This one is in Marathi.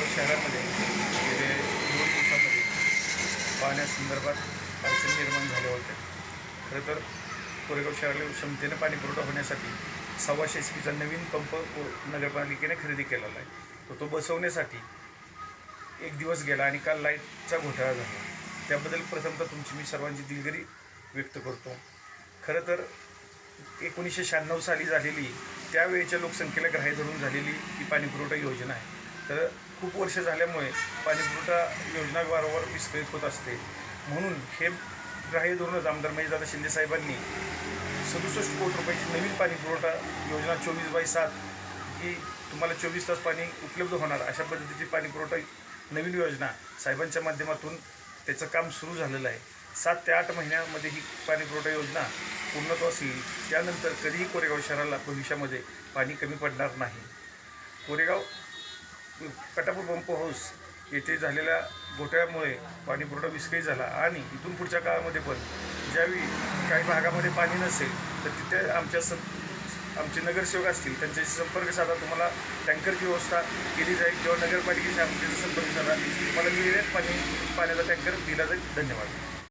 जळगाव शहरामध्ये गेले दोन दिवसामध्ये पाण्यासंदर्भात अडचणी निर्माण झाल्या होत्या. खरं तर कोरेगाव शहराला क्षमतेने पाणीपुरवठा होण्यासाठी सव्वाशे एस पीचा नवीन पंप नगरपालिकेने खरेदी केलेला आहे. तर तो, तो बसवण्यासाठी एक दिवस गेला आणि काल लाईटचा घोटाळा झाला. त्याबद्दल प्रथमतः तुमची मी सर्वांची दिलगिरी व्यक्त करतो. खरं तर एकोणीसशे शहाण्णव साली झालेली त्यावेळेच्या लोकसंख्येला ग्राह्य धरून झालेली ही पाणीपुरवठा योजना आहे. तर खूप वर्ष झाल्यामुळे पाणीपुरवठा योजना वारंवार विस्कळीत होत असते. म्हणून हे ग्राह्य धरूनच आमदार महेशदादा शिंदे साहेबांनी सदुसष्ट कोटी रुपयाची नवीन पाणीपुरवठा योजना चोवीस बाय सात ही तुम्हाला चोवीस तास पाणी उपलब्ध होणार. अशा पद्धतीची पाणीपुरवठा नवीन योजना साहेबांच्या माध्यमातून त्याचं काम सुरू झालेलं आहे. सात ते आठ महिन्यामध्ये ही पाणीपुरवठा योजना पूर्णत्वास येईल त्यानंतर कधीही कोरेगाव शहराला भविष्यामध्ये पाणी कमी पडणार नाही. कोरेगाव कटापूर पंप हाऊस येथे झालेल्या घोटाळ्यामुळे पाणीपुरवठा विस्कळीत झाला. आणि इथून पुढच्या काळामध्ये पण ज्यावेळी काही भागामध्ये पाणी नसेल तर तिथे आमच्या सं आमचे नगरसेवक असतील त्यांच्याशी संपर्क साधा. तुम्हाला टँकरची व्यवस्था केली जाईल किंवा नगरपालिकेशी आमच्याशी संपर्क साधा. तुम्हाला मिळेल पाणी पाण्याचा टँकर दिला जाईल. धन्यवाद.